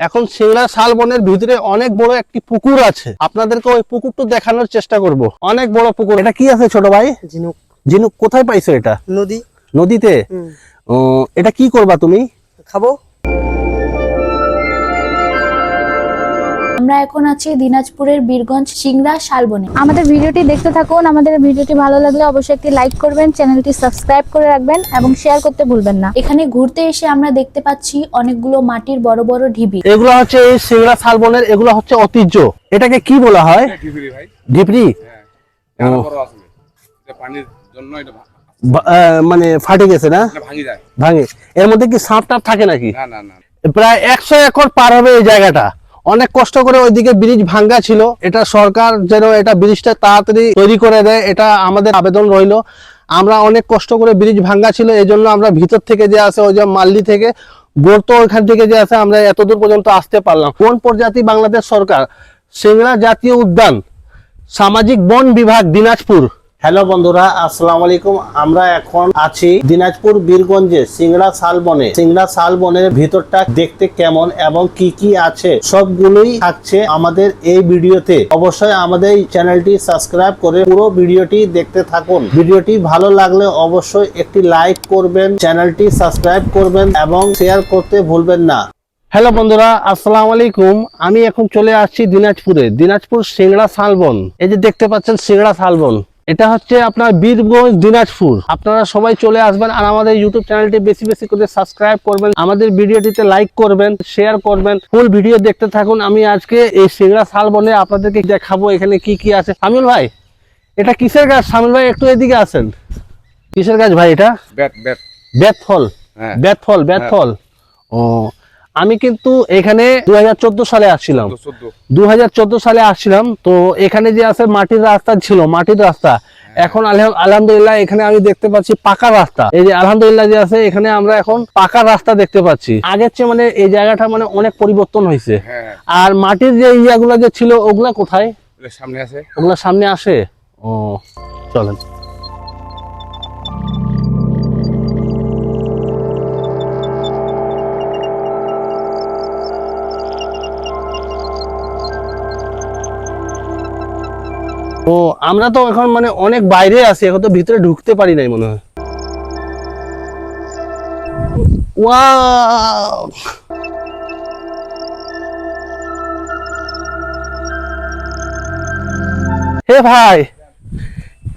এখন সিংড়া শালবনের ভিতরে অনেক বড় একটি পুকুর আছে। আপনাদেরকে ওই পুকুরটা দেখানোর চেষ্টা করব। অনেক বড় পুকুর। এটা কি আছে ছোট ভাই? ঝিনুক। জিনুক কোথায় পাইছো এটা? নদী। নদীতে? এটা কি করবা তুমি? খাব। আমরা এখন আছি দিনাজপুরের বীরগঞ্জ সিংড়া শালবনে। আমাদের ভিডিওটি দেখতে থাকুন আমাদের ভিডিওটি ভালো লাগলে অবশ্যই একটি লাইক করবেন চ্যানেলটি সাবস্ক্রাইব করে রাখবেন এবং শেয়ার করতে ভুলবেন না। এখানে ঘুরতে এসে আমরা দেখতে পাচ্ছি অনেকগুলো মাটির বড় বড় ঢিবি। এগুলো হচ্ছে এই সিংড়া শালবনের এগুলো হচ্ছে ঐতিহ্য। এটাকে কি বলা হয়? ঢিপরি হ্যাঁ বড় আসলে এটা পানির জন্য এটা আহ, মানে ফাটে গেছে না? ভাঙে এর মধ্যে কি সাপ টাপ থাকে নাকি? না না না। প্রায় একশো একর পার হবে এই জায়গাটা। অনেক কষ্ট করে ওইদিকে ব্রিজ ভাঙ্গা ছিল। এটা সরকার যেন এটা ব্রিজটা তাড়াতাড়ি তৈরি করে দেয়, এটা আমাদের আবেদন রইল। আমরা অনেক কষ্ট করে ব্রিজ ভাঙ্গা ছিল এই জন্য আমরা ভিতর থেকে যে আছে, ওই যে মাল্লি থেকে, গর্ত ওইখান থেকে যে আছে, আমরা এতদূর পর্যন্ত আসতে পারলাম। কোন প্রজাতি বাংলাদেশ সরকার? সিংড়া জাতীয় উদ্যান, সামাজিক বন বিভাগ, দিনাজপুর। হ্যালো বন্ধুরা, আসসালামু আলাইকুম। আমরা এখন আছি দিনাজপুর বীরগঞ্জে সিংড়া শালবনে সিংড়া শালবনের ভিতরটা দেখতে কেমন এবং কি কি আছে সবগুলোই থাকছে আমাদের এই ভিডিওতে। অবশ্যই আমাদের চ্যানেলটি সাবস্ক্রাইব করে পুরো ভিডিওটি দেখতে থাকুন। ভিডিওটি ভালো লাগলে অবশ্যই একটি লাইক করবেন, চ্যানেলটি সাবস্ক্রাইব করবেন এবং শেয়ার করতে ভুলবেন না। হ্যালো বন্ধুরা, আসসালামু আলাইকুম। আমি এখন চলে আসছি দিনাজপুরে, দিনাজপুর সিংড়া শালবন এই যে দেখতে পাচ্ছেন সিংড়া শালবন এটা হচ্ছে আপনার বীরগঞ্জ দিনাজপুর। আপনারা সবাই চলে আসবেন আর আমাদের ইউটিউব চ্যানেলটি বেশি বেশি করে সাবস্ক্রাইব করবেন। আমাদের ভিডিওটিতে লাইক করবেন শেয়ার করবেন ফুল ভিডিও দেখতে থাকুন। আমি আজকে এই সিংড়া শালবনে আপনাদেরকে দেখাবো এখানে কি কি আছে। সামিল ভাই এটা কিসের গাছ? সামিল ভাই একটু এদিকে আসেন। কিসের গাছ ভাই এটা? ব্যাট ব্যাট। ফল। হ্যাঁ। বেত ফল ব্যাট ফল। ও আমি কিন্তু এখানে দু হাজার চোদ্দ সালে আসছিলাম। দু সালে আসছিলাম তো এখানে যে আছে মাটির রাস্তা ছিল মাটির রাস্তা। এখন আলহাম- আলহামদুলিল্লাহ এখানে আমি দেখতে পাচ্ছি পাকা রাস্তা। এই যে আলহামদুলিল্লাহ যে আছে এখানে আমরা এখন পাকা রাস্তা দেখতে পাচ্ছি। আগের চেয়ে মানে এই জায়গাটা মানে অনেক পরিবর্তন হয়েছে। হ্যাঁ। আর মাটির যে ইয়াগুলো যে ছিল ওগুলা কোথায়? সামনে আছে। ওগুলা সামনে আসে? ও চলেন। ও আমরা তো এখন মানে অনেক বাইরে আছি এখন তো ভিতরে ঢুকতে পারি নাই মনে হয়। ওয়াও! হে ভাই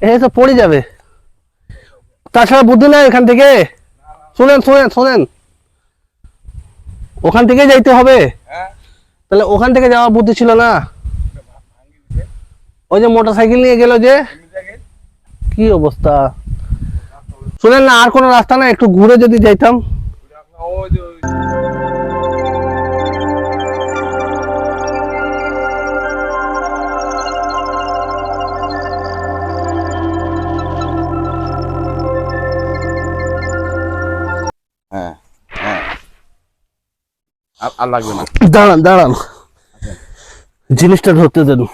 এ তো পড়ে যাবে। তাছাড়া বুদ্ধি নাই এখান থেকে? শুনেন শুনেন শুনেন। ওখান থেকে যাইতে হবে? হ্যাঁ। তাহলে ওখান থেকে যাওয়ার বুদ্ধি ছিল না? ওই যে মোটর সাইকেল নিয়ে গেল যে। কি অবস্থা? শুনেন না আর কোনো রাস্তা না একটু ঘুরে যদি যাইতাম। হ্যাঁ হ্যাঁ। আর- আর লাগবে না। দাঁড়ান দাঁড়ান। জিনিসটা ধরতে দেন।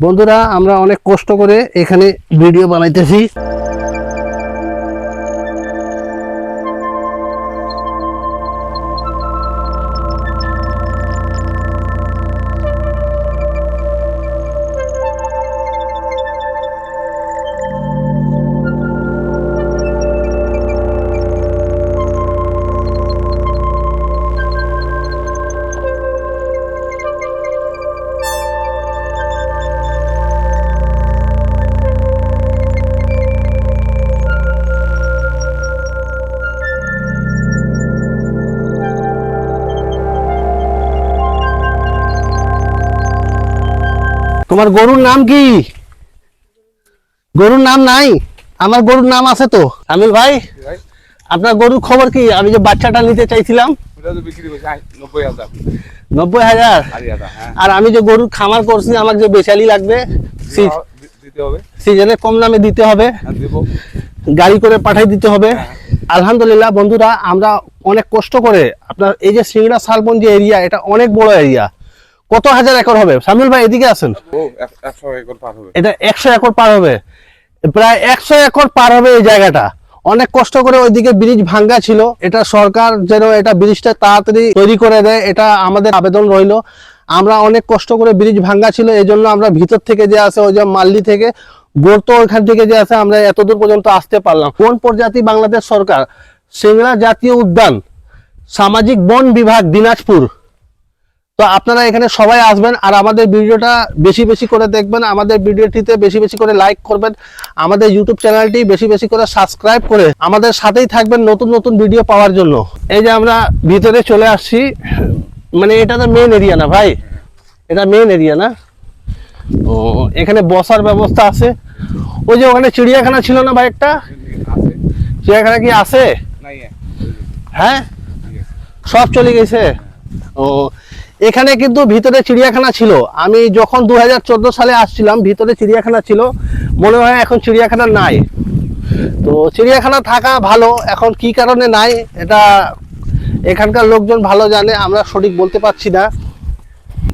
বন্ধুরা আমরা অনেক কষ্ট করে এখানে ভিডিও বানাইতেছি। তোমার গরুর নাম কি? গরুর নাম নাই? আমার গরুর নাম আছে তো। আমিল ভাই আপনার গরুর খবর কি? আমি যে বাচ্চাটা নিতে চাইছিলাম। নব্বই হাজার। হ্যাঁ। আর আমি যে গরুর খামার করছি আমার যে বেচালি লাগবে সিজনে কম দামে দিতে হবে। গাড়ি করে পাঠাই দিতে হবে। আলহামদুলিল্লাহ বন্ধুরা আমরা অনেক কষ্ট করে আপনার এই যে সিংড়া শালবন যে এরিয়া এটা অনেক বড় এরিয়া কত হাজার একর হবে? সামিল ভাই এদিকে আছেন এটা একশো একর পার হবে। প্রায় একশো একর পার হবে এই জায়গাটা। অনেক কষ্ট করে ওইদিকে ব্রিজ ভাঙ্গা ছিল। এটা সরকার যেন এটা ব্রিজটা তাড়াতাড়ি তৈরি করে দেয় এটা আমাদের আবেদন রইল। আমরা অনেক কষ্ট করে ব্রিজ ভাঙ্গা ছিল এই জন্য আমরা ভিতর থেকে যে আছে ওই যে মাল্লি থেকে গোর্ত ওইখান থেকে যে আছে আমরা এতদূর পর্যন্ত আসতে পারলাম। কোন প্রজাতি বাংলাদেশ সরকার? সিংড়া জাতীয় উদ্যান সামাজিক বন বিভাগ দিনাজপুর। তো আপনারা এখানে সবাই আসবেন আর আমাদের ভিডিওটা বেশি বেশি করে দেখবেন আমাদের ভিডিওটিতে বেশি বেশি করে লাইক করবেন আমাদের ইউটিউব চ্যানেলটি বেশি বেশি করে সাবস্ক্রাইব করে আমাদের সাথেই থাকবেন নতুন নতুন ভিডিও পাওয়ার জন্য। এই যে আমরা ভিতরে চলে আসছি মানে এটা তো মেন এরিয়া না ভাই? এটা মেন এরিয়া না? ও এখানে বসার ব্যবস্থা আছে। ওই যে ওখানে চিড়িয়াখানা ছিল না ভাই একটা? চিড়িয়াখানা কি আছে? হ্যাঁ? সব চলে গেছে? ও এখানে কিন্তু ভিতরে চিড়িয়াখানা ছিল। আমি যখন দু হাজার চোদ্দ সালে আসছিলাম, ভিতরে চিড়িয়াখানা ছিল। মনে হয় এখন চিড়িয়াখানা নাই। তো চিড়িয়াখানা থাকা ভালো, এখন কি কারণে নাই, এটা এখানকার লোকজন ভালো জানে, আমরা সঠিক বলতে পারছি না।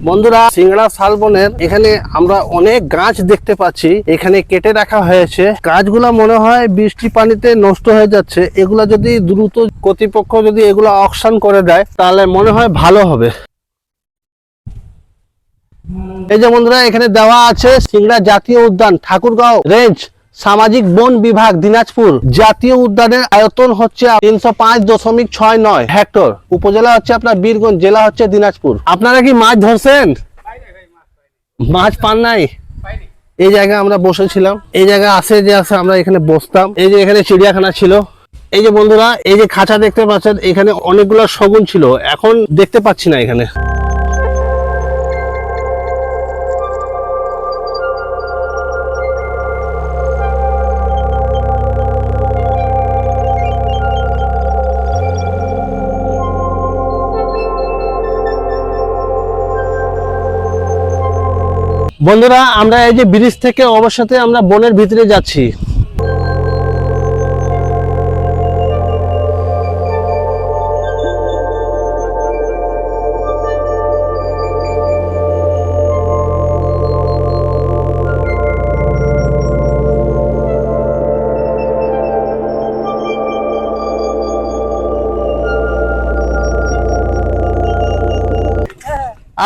বন্ধুরা, সিংড়া শালবনের এখানে আমরা অনেক গাছ দেখতে পাচ্ছি। এখানে কেটে রাখা হয়েছে। গাছগুলা মনে হয় বৃষ্টি পানিতে নষ্ট হয়ে যাচ্ছে। এগুলা যদি দ্রুত কর্তৃপক্ষ যদি এগুলা অকশন করে দেয়, তাহলে মনে হয় ভালো হবে। এই যে বন্ধুরা, এখানে দেওয়া আছে সিংড়া জাতীয় উদ্যান, ঠাকুরগাঁও রেঞ্জ সামাজিক বন বিভাগ, দিনাজপুর। জাতীয় উদ্যানের আয়তন হচ্ছে তিনশো পাঁচ দশমিক ছয় নয় হেক্টর। উপজেলা হচ্ছে আপনার বীরগঞ্জ, জেলা হচ্ছে দিনাজপুর। আপনারা কি মাছ ধরছেন? মাছ পান নাই? এই জায়গায় আমরা বসেছিলাম। এই জায়গায় আছে যে আছে, আমরা এখানে বসতাম। এই যে এখানে চিড়িয়াখানা ছিল। এই যে বন্ধুরা, এই যে খাঁচা দেখতে পাচ্ছেন, এখানে অনেকগুলো শগুন ছিল। এখন দেখতে পাচ্ছি না এখানে। বন্ধুরা আমরা এই যে ব্রিজ থেকে অবসাথে আমরা বনের ভিতরে যাচ্ছি।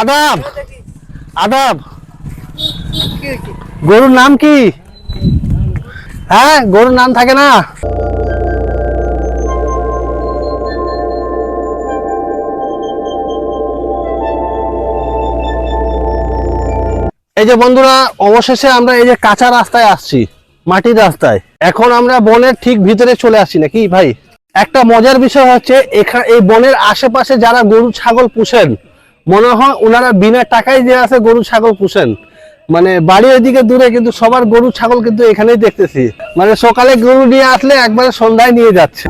আদাব আদাব। গরুর নাম কি? হ্যাঁ গরুর নাম থাকে না। এই যে বন্ধুরা, অবশেষে আমরা এই যে কাঁচা রাস্তায় আসছি, মাটির রাস্তায়। এখন আমরা বনের ঠিক ভিতরে চলে আসছি নাকি ভাই? একটা মজার বিষয় হচ্ছে এখানে এই বনের আশেপাশে যারা গরু, ছাগল পুষেন, মনে হয় ওনারা বিনা টাকায় যে আছে গরু, ছাগল পুষেন। মানে বাড়ি এদিকে দূরে কিন্তু সবার গরু ছাগল কিন্তু এখানেই দেখতেছি। মানে সকালে গরু নিয়ে আসলে একবারে সন্ধ্যায় নিয়ে যাচ্ছে।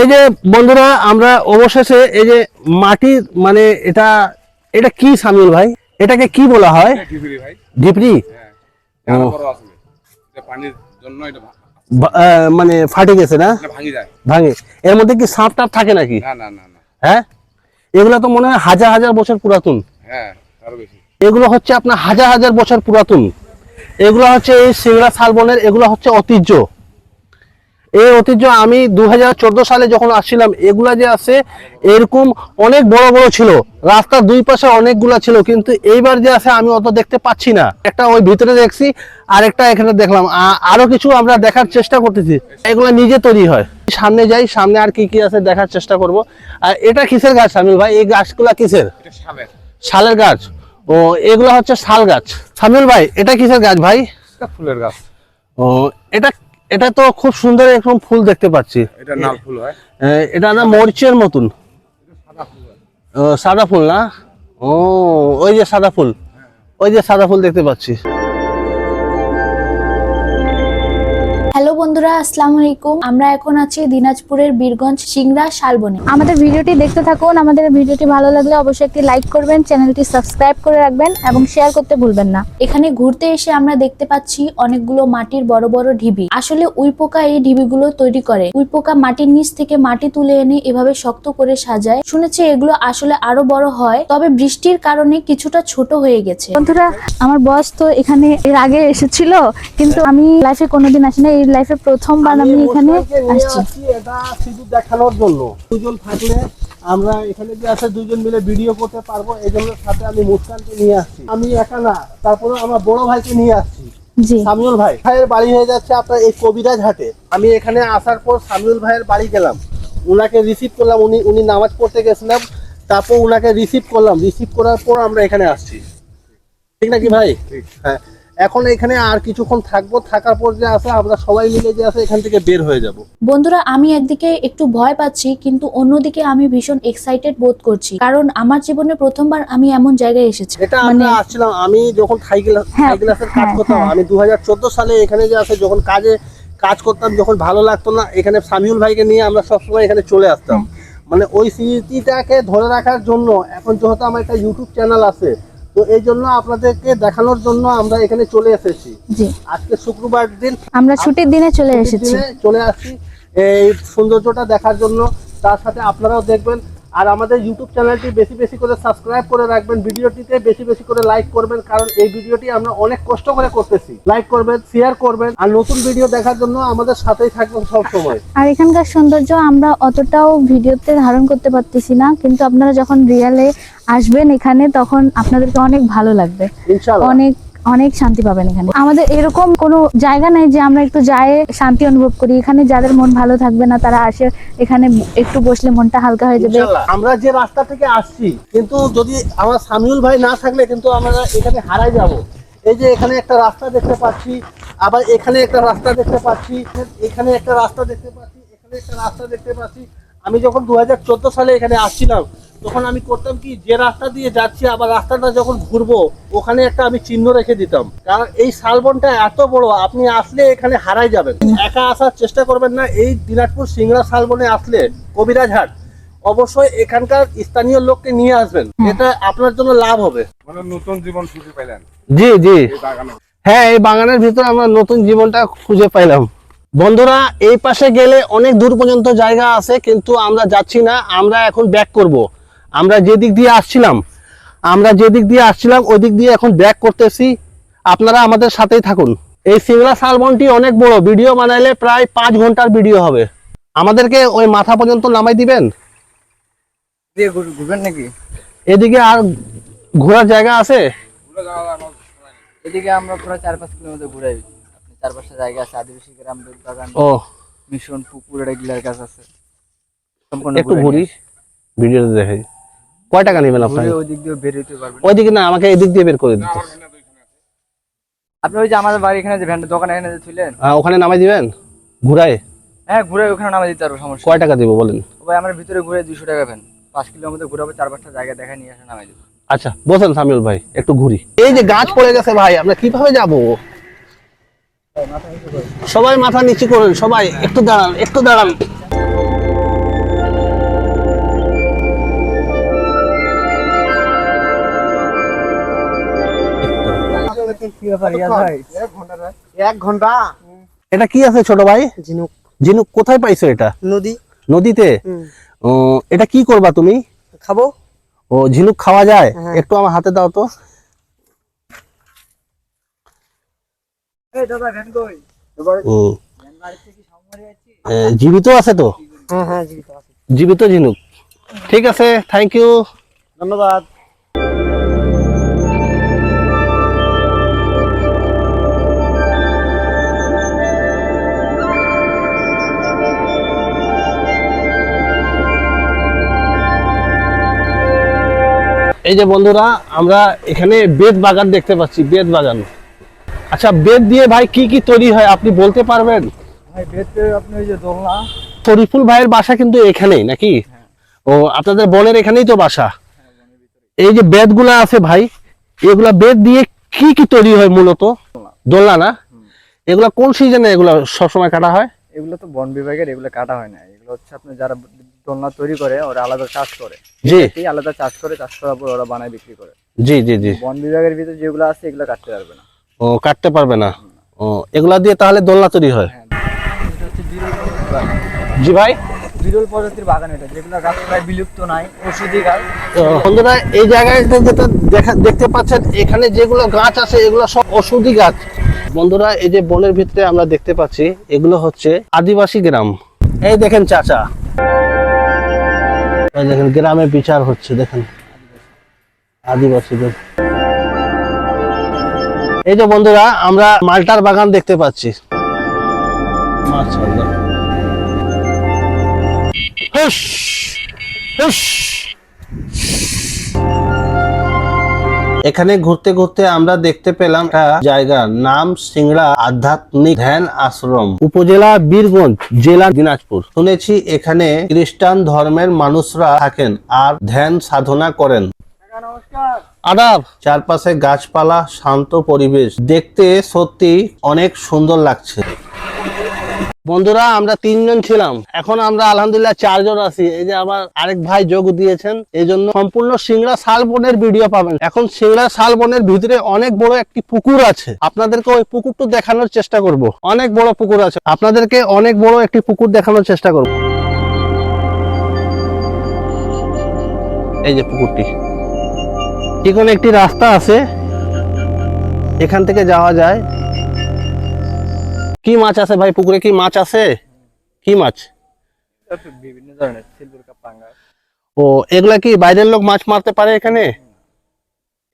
এই যে বন্ধুরা আমরা অবশেষে এই যে মাটির মানে এটা এটা কি সামিল ভাই? এটাকে কি বলা হয়? পানির জন্য এটা মানে ফাটে গেছে না? ভাঙি এর মধ্যে কি সাপ টাপ থাকে নাকি? হ্যাঁ? এগুলো তো মনে হয় হাজার হাজার বছর পুরাতন। হ্যাঁ এগুলো হচ্ছে আপনার হাজার হাজার বছর পুরাতন। এগুলো হচ্ছে এই সিংড়া শালবনের এগুলো হচ্ছে ঐতিহ্য। এই ঐতিহ্য আমি দু হাজার চোদ্দ সালে যখন আসছিলাম এগুলা যে আছে এরকম অনেক বড় বড় ছিল। রাস্তার দুই পাশে অনেকগুলা ছিল কিন্তু এইবার যে আছে আমি অত দেখতে পাচ্ছি না। একটা ওই ভিতরে দেখছি আর একটা এখানে দেখলাম। আরও কিছু আমরা দেখার চেষ্টা করতেছি। এগুলো নিজে তৈরি হয়। সামনে যাই সামনে আর কি কি আছে দেখার চেষ্টা করব। আর এটা কিসের গাছ আমি ভাই? এই গাছগুলা কিসের? শালের। গাছ। ও এগুলো হচ্ছে শাল গাছ। সামিল ভাই এটা কিসের গাছ ভাই? ফুলের গাছ। ও এটা এটা তো খুব সুন্দর এরকম ফুল দেখতে পাচ্ছি। এটা নাল ফুল হয়। এটা না মরিচের মতন। সাদা ফুল ও, সাদা ফুল না? ও ওই যে সাদা ফুল। ওই যে সাদা ফুল দেখতে পাচ্ছি। বন্ধুরা, আসসালামু আলাইকুম। আমরা এখন আছি দিনাজপুরের বীরগঞ্জ সিংড়া শালবনে। আমাদের ভিডিওটি দেখতে থাকুন। আমাদের ভিডিওটি ভালো লাগলে অবশ্যই একটি লাইক করবেন, চ্যানেলটি সাবস্ক্রাইব করে রাখবেন এবং শেয়ার করতে ভুলবেন না। এখানে ঘুরতে এসে আমরা দেখতে পাচ্ছি অনেকগুলো মাটির বড় বড় ঢিবি। আসলে উইপোকা এই ঢিবিগুলো তৈরি করে। উইপোকা মাটির নিচ থেকে মাটি তুলে এনে এভাবে শক্ত করে সাজায়। শুনেছি এগুলো আসলে আরও বড় হয়, তবে বৃষ্টির কারণে কিছুটা ছোট হয়ে গেছে। বন্ধুরা, আমার বস তো এখানে এর আগে এসেছিল, কিন্তু আমি লাইফে কোনোদিন আসি না এই লাইফে প্রথমবার আমি এখানে আসছি। এটা শুধু দেখানোর জন্য। দুজন থাকলে আমরা এখানে যে আছে দুজন মিলে ভিডিও করতে পারব এই জন্য সাথে আমি মুসকানকে নিয়ে আসছি। আমি একা না তারপরে আমার বড় ভাইকে নিয়ে আসছি। সামিউল ভাই। ভাইয়ের বাড়ি হয়ে যাচ্ছে আপনার এই কবিরাজ হাটে। আমি এখানে আসার পর সামিউল ভাইয়ের বাড়ি গেলাম। উনাকে রিসিভ করলাম উনি উনি নামাজ পড়তে গেছিলাম। তারপর উনাকে রিসিভ করলাম। রিসিভ করার পর আমরা এখানে আসছি। ঠিক নাকি ভাই? হ্যাঁ। এখন এখানে আর কিছুক্ষণ থাকব থাকার পর যে আছে আমরা সবাই মিলে যে আছে এখান থেকে বের হয়ে যাব। বন্ধুরা আমি একদিকে একটু ভয় পাচ্ছি কিন্তু অন্যদিকে আমি ভীষণ এক্সাইটেড বোধ করছি। কারণ আমার জীবনে প্রথমবার আমি এমন জায়গায় এসেছি। এটা মানে আমরা আসছিলাম আমি যখন থাই হ্যাঁ, গ্লাসের কাজ হ্যাঁ, করতাম হ্যাঁ। আমি দু হাজার চোদ্দ সালে এখানে যে আছে যখন কাজে কাজ করতাম যখন ভালো লাগতো না এখানে সামিউল ভাইকে নিয়ে আমরা সবসময় এখানে চলে আসতাম। মানে ওই স্মৃতিটাকে ধরে রাখার জন্য এখন যেহেতু আমার একটা ইউটিউব চ্যানেল আছে তো এই জন্য আপনাদেরকে দেখানোর জন্য আমরা এখানে চলে এসেছি। আজকে শুক্রবার দিন। আমরা ছুটির দিনে চলে এসেছি। চলে আসছি এই সৌন্দর্যটা দেখার জন্য। তার সাথে আপনারাও দেখবেন আর আমাদের ইউটিউব চ্যানেলটি বেশি বেশি করে সাবস্ক্রাইব করে রাখবেন। ভিডিওটিতে বেশি বেশি করে লাইক করবেন কারণ এই ভিডিওটি আমরা অনেক কষ্ট করে করতেছি। লাইক করবেন শেয়ার করবেন আর নতুন ভিডিও দেখার জন্য আমাদের সাথেই থাকবেন সব সময় আর এখানকার সৌন্দর্য আমরা অতটাও ভিডিওতে ধারণ করতে পারতেছি না কিন্তু আপনারা যখন রিয়ালে আসবেন এখানে তখন আপনাদেরকে অনেক ভালো লাগবে। অনেক অনেক শান্তি পাবেন এখানে। আমাদের এরকম কোনো জায়গা নাই যে আমরা একটু যায় শান্তি অনুভব করি। এখানে যাদের মন ভালো থাকবে না, তারা আসে এখানে একটু বসলে মনটা হালকা হয়ে যাবে। আমরা যে রাস্তা থেকে আসছি, কিন্তু যদি আমার সামিউল ভাই না থাকলে কিন্তু আমরা এখানে হারাই যাব। এই যে এখানে একটা রাস্তা দেখতে পাচ্ছি, আবার এখানে একটা রাস্তা দেখতে পাচ্ছি, এখানে একটা রাস্তা দেখতে পাচ্ছি, এখানে একটা রাস্তা দেখতে পাচ্ছি। আমি যখন দুহাজার চোদ্দ সালে এখানে আসছিলাম তখন আমি করতাম কি যে রাস্তা দিয়ে যাচ্ছি আবার রাস্তাটা যখন ঘুরবো ওখানে একটা আমি চিহ্ন রেখে দিতাম। কারণ এই শালবনটা এত বড় আপনি আসলে এখানে হারাই যাবেন। একা আসার চেষ্টা করবেন না এই দিনাজপুর সিংড়া শালবনে আসলে কবিরাজ হাট। অবশ্যই এখানকার স্থানীয় লোককে নিয়ে আসবেন এটা আপনার জন্য লাভ হবে। মানে নতুন জীবন শুরু পেলেন জি জি। হ্যাঁ এই বাগানের ভিতরে আমরা নতুন জীবনটা খুঁজে পাইলাম। বন্ধুরা এই পাশে গেলে অনেক দূর পর্যন্ত জায়গা আছে কিন্তু আমরা যাচ্ছি না আমরা এখন ব্যাক করব। আমরা যে দিক দিয়ে আসছিলাম আমরা যে দিক দিয়ে আসছিলাম ওই দিক দিয়ে এখন ব্যাক করতেছি। আপনারা আমাদের সাথেই থাকুন। এই সিংলা শালবনটি অনেক বড় ভিডিও বানাইলে প্রায় পাঁচ ঘণ্টার ভিডিও হবে। আমাদেরকে ওই মাথা পর্যন্ত নামাই দিবেন? ঘুরবেন নাকি? এদিকে আর ঘোরার জায়গা আছে। এদিকে আমরা প্রায় চার পাঁচ কিলোমিটার ঘুরাই। চার পাঁচটা জায়গা আছে আদিবাসী গ্রাম দুধ বাগান ও। মিশন পুকুর রেগুলার কাজ আছে। সম্পূর্ণ একটু ঘুরে ঘুরি ভিডিওতে দেখে কয় টাকা নেবেন ঘুরে ওই দিক দিয়ে বেরোতে পারবেন। ওইদিকে না আমাকে এদিক দিয়ে বের করে দিতে। ভ্যানে। আপনি ওই যে আমাদের বাড়ি এখানে যে দোকান এখানে যে ছিলেন আহ, ওখানে নামাই দিবেন? ঘুরায়? হ্যাঁ ঘুরে ওখানে নামা দিতে পারব সমস্যা কয় টাকা দিব বলেন? ভাই আমরা ভিতরে ঘুরে দুশো টাকা ভ্যান। পাঁচ কিলোমিটার ঘুরাবো চার পাঁচটা জায়গা দেখা নিয়ে আসে নামাই দেবো। আচ্ছা বসেন সামিউল ভাই একটু ঘুরি। এই যে গাছ পড়ে গেছে ভাই আমরা কীভাবে যাব? সবাই মাথা নিচু করেন সবাই একটু দাঁড়ান একটু দাঁড়ান। এক ঘণ্টা। এটা কি আছে ছোট ভাই? ঝিনুক। জিনুক কোথায় পাইছো এটা? নদী। নদীতে? এটা কি করবা তুমি? খাব। ও ঝিনুক খাওয়া যায়? হ্যাঁ। একটু আমার হাতে দাও তো হুম। এ, জীবিত আছে তো? হ্যাঁ হ্যাঁ জীবিত আছে। জীবিত ঝিনুক। ঠিক আছে থ্যাংক ইউ ধন্যবাদ। এই যে বন্ধুরা আমরা এখানে বেদ বাগান দেখতে পাচ্ছি বেদ বাগান আচ্ছা বেদ দিয়ে ভাই কি কি তৈরি হয় আপনি বলতে পারবেন? আপনি ওই যে দোলনা। শরীফুল ভাইয়ের বাসা কিন্তু এখানেই নাকি? ও আপনাদের বনের এখানেই তো বাসা? এই যে বেদগুলা আছে ভাই এগুলা বেদ দিয়ে কি কি তৈরি হয় মূলত? দোলনা না? এগুলো কোন সিজনে এগুলো সবসময় কাটা হয়? এগুলো তো বন বিভাগের এগুলো কাটা হয় না। এগুলো হচ্ছে আপনার যারা দোলনা তৈরি করে ওরা আলাদা চাষ করে। জি। এই আলাদা চাষ করে চাষ করার পর ওরা বানায় বিক্রি করে। জি জি জি। বন বিভাগের ভিতরে যেগুলো আছে এগুলো কাটতে পারবে না। ও কাটতে পারবে না। ও এগুলা দিয়ে তাহলে দোলনা তৈরি হয়? হ্যাঁ। জি ভাই? বিরল প্রজাতির বাগান এটা। যেগুলো গাছ প্রায় বিলুপ্ত নাই ওষুধি গাছ। বন্ধুরা এই জায়গায় যেটা দেখা দেখতে পাচ্ছেন এখানে যেগুলো গাছ আছে এগুলো সব ওষুধি গাছ। বন্ধুরা এই যে বনের ভিতরে আমরা দেখতে পাচ্ছি এগুলো হচ্ছে আদিবাসী গ্রাম। এই দেখেন চাচা। দেখেন গ্রামে বিচার হচ্ছে দেখেন। আদিবাসীদের এই যে বন্ধুরা আমরা মালটার বাগান দেখতে পাচ্ছি। এখানে ঘুরতে ঘুরতে আমরা দেখতে পেলাম একটা জায়গার নাম সিংড়া আধ্যাত্মিক ধ্যান আশ্রম উপজেলা বীরগঞ্জ জেলা দিনাজপুর। শুনেছি এখানে খ্রিস্টান ধর্মের মানুষরা থাকেন আর ধ্যান সাধনা করেন। আদাব। চারপাশে গাছপালা শান্ত পরিবেশ। দেখতে সত্যি অনেক সুন্দর লাগছে। বন্ধুরা আমরা তিনজন ছিলাম। এখন আমরা আলহামদুলিল্লাহ চারজন আছি। এই যে আমার আরেক ভাই যোগ দিয়েছেন। এই জন্য সম্পূর্ণ সিংড়া শালবনের ভিডিও পাবেন। এখন সিংড়া শালবনের ভিতরে অনেক বড় একটি পুকুর আছে। আপনাদেরকে ওই পুকুরটা দেখানোর চেষ্টা করব। অনেক বড় পুকুর আছে। আপনাদেরকে অনেক বড় একটি পুকুর দেখানোর চেষ্টা করব। এই যে পুকুরটি। এখানে একটি রাস্তা আছে। এখান থেকে যাওয়া যায়। কি মাছ আছে ভাই পুকুরে? কি মাছ আছে? কি মাছ? বিভিন্ন ধরনের ও এগুলা কি বাইরের লোক মাছ মারতে পারে এখানে?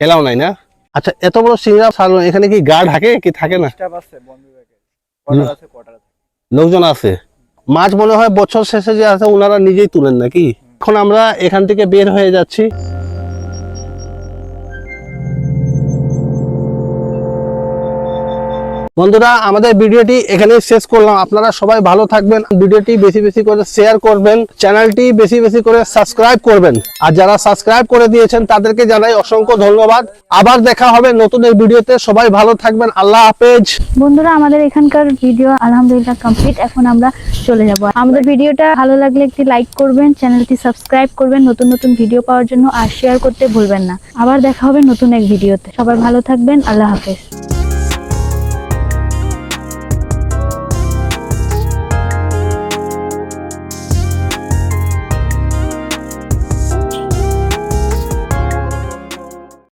এলাও নাই না? আচ্ছা এত বড় সিংড়া সালন এখানে কি গার্ড থাকে কি থাকে না? লোকজন আছে। মাছ মনে হয় বছর শেষে যে আছে ওনারা নিজেই তুলেন নাকি? এখন আমরা এখান থেকে বের হয়ে যাচ্ছি। বন্ধুরা, আমাদের ভিডিওটি এখানেই শেষ করলাম। আপনারা সবাই ভালো থাকবেন, ভিডিওটি বেশি বেশি করে শেয়ার করবেন চ্যানেলটি বেশি বেশি করে সাবস্ক্রাইব করবেন। আর যারা সাবস্ক্রাইব করে দিয়েছেন, তাদেরকে জানাই অসংখ্য ধন্যবাদ। আবার দেখা হবে নতুন এই ভিডিওতে। সবাই ভালো থাকবেন। আল্লাহ হাফেজ। বন্ধুরা, আমাদের এখানকার ভিডিও আলহামদুলিল্লাহ কমপ্লিট এখন আমরা চলে যাব। আমাদের ভিডিওটা ভালো লাগলে একটি লাইক করবেন চ্যানেলটি সাবস্ক্রাইব করবেন, নতুন নতুন ভিডিও পাওয়ার জন্য আর শেয়ার করতে ভুলবেন না। আবার দেখা হবে নতুন এক ভিডিওতে। সবাই ভালো থাকবেন। আল্লাহ হাফেজ।